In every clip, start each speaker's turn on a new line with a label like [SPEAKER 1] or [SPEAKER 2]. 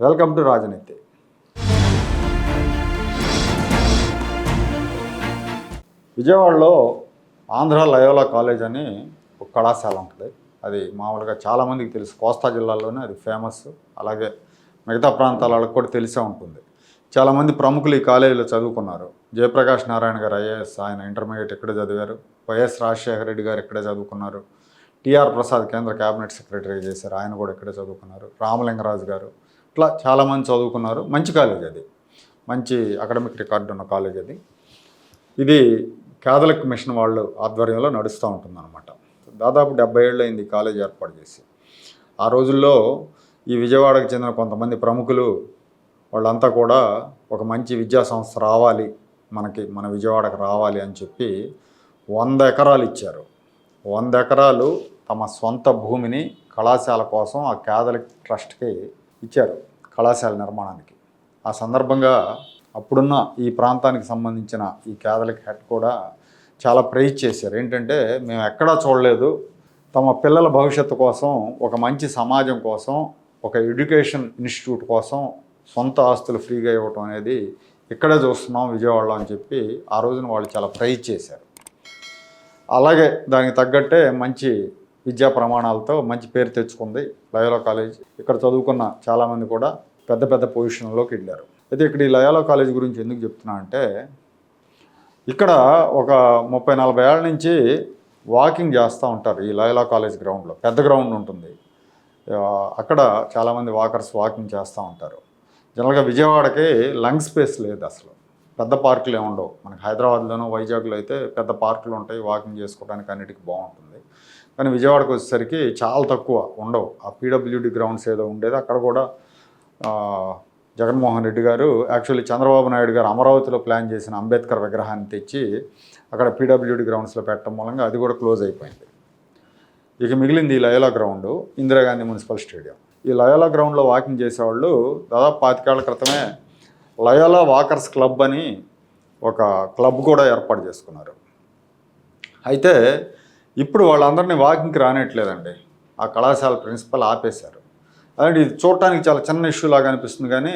[SPEAKER 1] Welcome to రాజనీతి. విజయవాడలో Andhra Loyola college అని ఒక కళాశాల ఉంటుంది. అది మామూలుగా చాలామందికి తెలుసు. కోస్తా జిల్లాలోనే అది ఫేమస్ అలాగే మిగతా ప్రాంతాల వాళ్ళకి కూడా తెలిసే ఉంటుంది. చాలామంది ప్రముఖులు ఈ కాలేజీలో చదువుకున్నారు. జయప్రకాష్ నారాయణ గారు ఐఏఎస్ ఆయన ఇంటర్మీడియట్ ఇక్కడే చదివారు. వైఎస్ రాజశేఖర రెడ్డి గారు ఇక్కడే చదువుకున్నారు. టిఆర్ ప్రసాద్ కేంద్ర క్యాబినెట్ సెక్రటరీ చేశారు. ఆయన కూడా ఇక్కడే చదువుకున్నారు. రామలింగరాజు గారు ఇట్లా చాలామంది చదువుకున్నారు. మంచి కాలేజ్ అది. మంచి అకాడమిక్ రికార్డు ఉన్న కాలేజ్ అది. ఇది కేథలిక్ మిషన్ వాళ్ళు ఆధ్వర్యంలో నడుస్తూ ఉంటుందన్నమాట. దాదాపు డెబ్బై ఏళ్ళు అయింది కాలేజ్ ఏర్పాటు చేసి. ఆ రోజుల్లో ఈ విజయవాడకు చెందిన కొంతమంది ప్రముఖులు వాళ్ళంతా కూడా ఒక మంచి విద్యా సంస్థ రావాలి మనకి మన విజయవాడకు రావాలి అని చెప్పి వంద ఎకరాలు ఇచ్చారు. వంద ఎకరాలు తమ సొంత భూమిని కళాశాల కోసం ఆ కేథలిక్ ట్రస్ట్కి ఇచ్చారు కళాశాల నిర్మాణానికి. ఆ సందర్భంగా అప్పుడున్న ఈ ప్రాంతానికి సంబంధించిన ఈ కేథలిక్ హెడ్ కూడా చాలా ప్రైజ్ చేశారు. ఏంటంటే మేము ఎక్కడా చూడలేదు. తమ పిల్లల భవిష్యత్తు కోసం ఒక మంచి సమాజం కోసం ఒక ఎడ్యుకేషన్ ఇన్స్టిట్యూట్ కోసం సొంత ఆస్తులు ఫ్రీగా ఇవ్వటం అనేది ఇక్కడే చూస్తున్నాం విజయవాడలో అని చెప్పి ఆ రోజున వాళ్ళు చాలా ప్రైజ్ చేశారు. అలాగే దానికి తగ్గట్టే మంచి విద్యా ప్రమాణాలతో మంచి పేరు తెచ్చుకుంది లయోలా కాలేజ్. ఇక్కడ చదువుకున్న చాలామంది కూడా పెద్ద పెద్ద పొజిషన్లోకి వెళ్ళారు. అయితే ఇక్కడ ఈ లయోలా కాలేజ్ గురించి ఎందుకు చెప్తున్నా అంటే ఇక్కడ ఒక ముప్పై నలభై ఏళ్ళ నుంచి వాకింగ్ చేస్తూ ఉంటారు ఈ లయలా కాలేజ్ గ్రౌండ్లో. పెద్ద గ్రౌండ్ ఉంటుంది. అక్కడ చాలామంది వాకర్స్ వాకింగ్ చేస్తూ ఉంటారు. జనరల్గా విజయవాడకి లంగ్ స్పేస్ లేదు అసలు. పెద్ద పార్కులు ఏమి ఉండవు. మనకి హైదరాబాద్లోనూ వైజాగ్లో అయితే పెద్ద పార్కులు ఉంటాయి. వాకింగ్ చేసుకోవడానికి అన్నిటికీ బాగుంటుంది. కానీ విజయవాడకు వచ్చేసరికి చాలా తక్కువ ఉండవు. ఆ పీడబ్ల్యూడి గ్రౌండ్స్ ఏదో ఉండేది. అక్కడ కూడా జగన్మోహన్ రెడ్డి గారు యాక్చువల్లీ చంద్రబాబు నాయుడు గారు అమరావతిలో ప్లాన్ చేసిన అంబేద్కర్ విగ్రహాన్ని తెచ్చి అక్కడ పీడబ్ల్యూడి గ్రౌండ్స్లో పెట్టడం మూలంగా అది కూడా క్లోజ్ అయిపోయింది. ఇక మిగిలింది ఈ Loyola ground Indira Gandhi municipal stadium. ఈ లయోలా గ్రౌండ్లో వాకింగ్ చేసేవాళ్ళు దాదాపు పాతికేళ్ళ క్రితమే లయోలా వాకర్స్ క్లబ్ అని ఒక క్లబ్ కూడా ఏర్పాటు చేసుకున్నారు. అయితే ఇప్పుడు వాళ్ళందరినీ వాకింగ్కి రానట్లేదండి ఆ కళాశాల ప్రిన్సిపల్ ఆపేశారు. అలాంటి ఇది చూడటానికి చాలా చిన్న ఇష్యూ లాగా అనిపిస్తుంది కానీ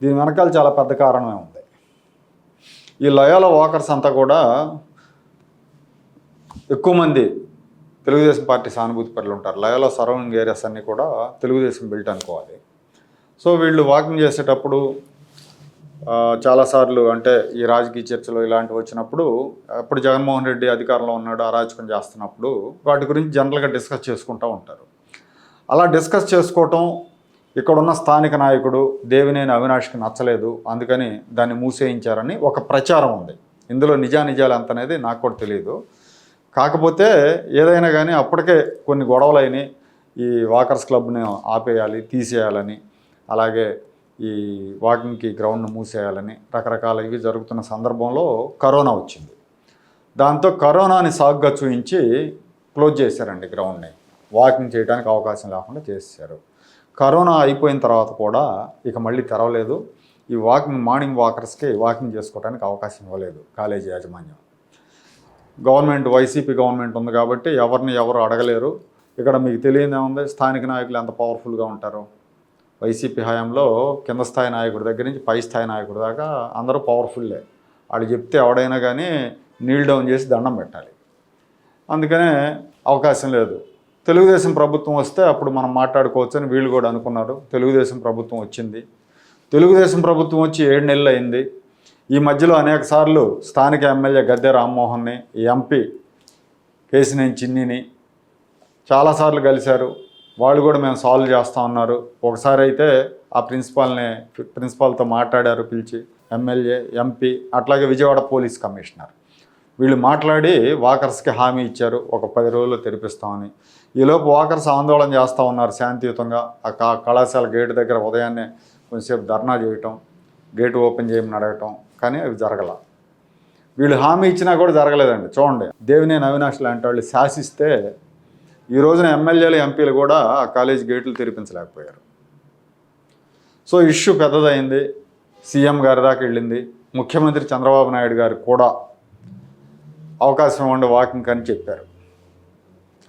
[SPEAKER 1] దీని వెనకాల చాలా పెద్ద కారణమే ఉంది. ఈ లయోలా వాకర్స్ అంతా కూడా ఎక్కువ మంది తెలుగుదేశం పార్టీ సానుభూతి పరులు ఉంటారు. లయోలా సరౌండింగ్ ఏరియాస్ అన్నీ కూడా తెలుగుదేశం బిల్ట్ అనుకోవాలి. సో వీళ్ళు వాకింగ్ చేసేటప్పుడు చాలాసార్లు అంటే ఈ రాజకీయ చర్చలు ఇలాంటివి వచ్చినప్పుడు అప్పుడు జగన్మోహన్ రెడ్డి అధికారంలో ఉన్నాడు అరాచకం చేస్తున్నప్పుడు వాటి గురించి జనరల్గా డిస్కస్ చేసుకుంటూ ఉంటారు. అలా డిస్కస్ చేసుకోవటం ఇక్కడున్న స్థానిక నాయకుడు దేవినేని అవినాష్కి నచ్చలేదు అందుకని దాన్ని మూసేయించారని ఒక ప్రచారం ఉంది. ఇందులో నిజానిజాలు ఎంత అనేది నాకు కూడా తెలియదు కాకపోతే ఏదైనా కానీ అప్పటికే కొన్ని గొడవలు అయినాయి ఈ వాకర్స్ క్లబ్ని ఆపేయాలి తీసేయాలని అలాగే ఈ వాకింగ్కి గ్రౌండ్ను మూసేయాలని రకరకాల ఇవి జరుగుతున్న సందర్భంలో కరోనా వచ్చింది. దాంతో కరోనాని సాగ్గా చూపించి క్లోజ్ చేశారండి గ్రౌండ్ని. వాకింగ్ చేయడానికి అవకాశం లేకుండా చేశారు కరోనా అయిపోయిన తర్వాత కూడా ఇక మళ్ళీ తెరవలేదు. ఈ వాకింగ్ మార్నింగ్ వాకర్స్కి వాకింగ్ చేసుకోవడానికి అవకాశం ఇవ్వలేదు కాలేజీ యాజమాన్యం. గవర్నమెంట్ వైసీపీ గవర్నమెంట్ ఉంది కాబట్టి ఎవరిని ఎవరు అడగలేరు. ఇక్కడ మీకు తెలియదే ఉంది స్థానిక నాయకులు ఎంత పవర్ఫుల్గా ఉంటారు? వైసీపీ హయాంలో కింద స్థాయి నాయకుడి దగ్గర నుంచి పై స్థాయి నాయకుడి దాకా అందరూ పవర్ఫుల్లే. వాళ్ళు చెప్తే ఎవడైనా కానీ నీల్ డౌన్ చేసి దండం పెట్టాలి. అందుకనే అవకాశం లేదు. తెలుగుదేశం ప్రభుత్వం వస్తే అప్పుడు మనం మాట్లాడుకోవచ్చు అని వీళ్ళు కూడా అనుకున్నారు. తెలుగుదేశం ప్రభుత్వం వచ్చింది. తెలుగుదేశం ప్రభుత్వం వచ్చి ఏడు నెలలు అయింది. ఈ మధ్యలో అనేక సార్లు స్థానిక ఎమ్మెల్యే గద్దె రామ్మోహన్ని ఎంపీ కేసినేని చిన్నిని చాలాసార్లు కలిశారు. వాళ్ళు కూడా మేము సాల్వ్ చేస్తా ఉన్నారు ఒకసారి అయితే ఆ ప్రిన్సిపాల్ని ప్రిన్సిపాల్తో మాట్లాడారు పిలిచి ఎమ్మెల్యే ఎంపీ అట్లాగే విజయవాడ పోలీస్ కమిషనర్. వీళ్ళు మాట్లాడి వాకర్స్కి హామీ ఇచ్చారు ఒక పది రోజుల్లో తెరిపిస్తామని. ఈలోపు వాకర్స్ ఆందోళన చేస్తూ ఉన్నారు శాంతియుతంగా. ఆ కా- కళాశాల గేటు దగ్గర ఉదయాన్నే కొంచెంసేపు ధర్నా చేయటం గేటు ఓపెన్ చేయమని అడగటం కానీ అవి జరగల. వీళ్ళు హామీ ఇచ్చినా కూడా జరగలేదండి చూడండి. దేవినేని అవినాష్ లాంటి వాళ్ళు శాసిస్తే ఈ రోజున ఎమ్మెల్యేలు ఎంపీలు కూడా ఆ కాలేజ్ గేట్లు తెరిపించలేకపోయారు. సో ఇష్యూ పెద్దదైంది సీఎం గారి దాకా వెళ్ళింది. ముఖ్యమంత్రి చంద్రబాబు నాయుడు గారు కూడా అవకాశం ఇవ్వండి వాకింగ్ అని చెప్పారు.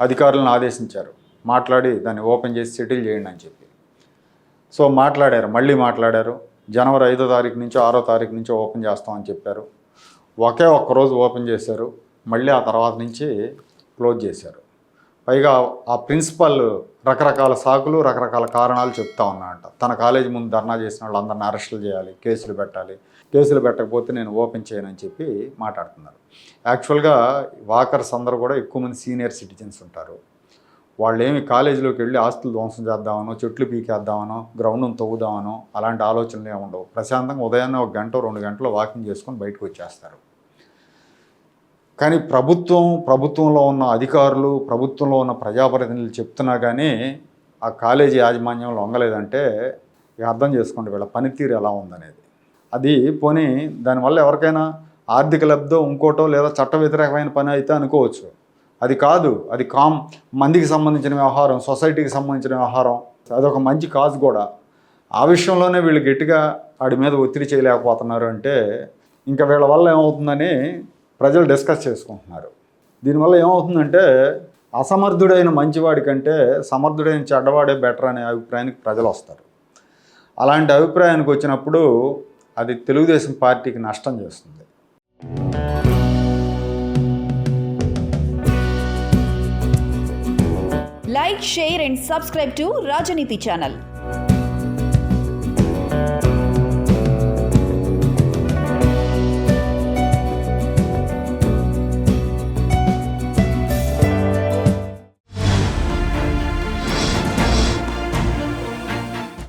[SPEAKER 1] అధికారులను ఆదేశించారు. మాట్లాడి దాన్ని ఓపెన్ చేసి సెటిల్ చేయండి అని చెప్పి. సో మాట్లాడారు. మళ్ళీ మాట్లాడారు. జనవరి ఐదో తారీఖు నుంచి ఆరో తారీఖు నుంచి ఓపెన్ చేస్తామని చెప్పారు. ఒకే ఒక్క రోజు ఓపెన్ చేశారు. మళ్ళీ ఆ తర్వాత నుంచి క్లోజ్ చేశారు. పైగా ఆ ప్రిన్సిపల్ రకరకాల సాకులు రకరకాల కారణాలు చెప్తా ఉన్నాడంట. తన కాలేజీ ముందు ధర్నా చేసిన వాళ్ళందరిని అరెస్టులు చేయాలి కేసులు పెట్టాలి. కేసులు పెట్టకపోతే నేను ఓపెన్ చేయనని చెప్పి మాట్లాడుతున్నారు. యాక్చువల్గా వాకర్స్ అందరూ కూడా ఎక్కువ మంది సీనియర్ సిటిజన్స్ ఉంటారు. వాళ్ళు ఏమి కాలేజీలోకి వెళ్ళి ఆస్తులు ధ్వంసం చేద్దామనో చెట్లు పీకేద్దామనో గ్రౌండ్ను తవ్వుదామనో అలాంటి ఆలోచనలు ఏమి ఉండవు. ప్రశాంతంగా ఉదయాన్నే ఒక గంట రెండు గంటలు వాకింగ్ చేసుకొని బయటకు వచ్చేస్తారు. కానీ ప్రభుత్వం ప్రభుత్వంలో ఉన్న అధికారులు ప్రభుత్వంలో ఉన్న ప్రజాప్రతినిధులు చెప్తున్నా కానీ ఆ కాలేజీ యాజమాన్యం లొంగలేదంటే ఇక అర్థం చేసుకోండి వీళ్ళ పనితీరు ఎలా ఉందనేది. అది పోనీ దానివల్ల ఎవరికైనా ఆర్థిక లబ్ధో ఇంకోటో లేదా చట్ట వ్యతిరేకమైన పని అయితే అనుకోవచ్చు. అది కాదు అది కామ్ మందికి సంబంధించిన వ్యవహారం సొసైటీకి సంబంధించిన వ్యవహారం అదొక మంచి కాజ్ కూడా. ఆ విషయంలోనే వీళ్ళు గట్టిగా వాడి మీద ఒత్తిడి చేయలేకపోతున్నారు అంటే ఇంకా వీళ్ళ వల్ల ఏమవుతుందని ప్రజలు డిస్కస్ చేసుకుంటున్నారు. దీనివల్ల ఏమవుతుందంటే అసమర్థుడైన మంచివాడి కంటే సమర్థుడైన చెడ్డవాడే బెటర్ అనే అభిప్రాయానికి ప్రజలు వస్తారు. అలాంటి అభిప్రాయానికి వచ్చినప్పుడు అది తెలుగుదేశం పార్టీకి నష్టం చేస్తుంది.
[SPEAKER 2] Like share and subscribe to Rajaneeti channel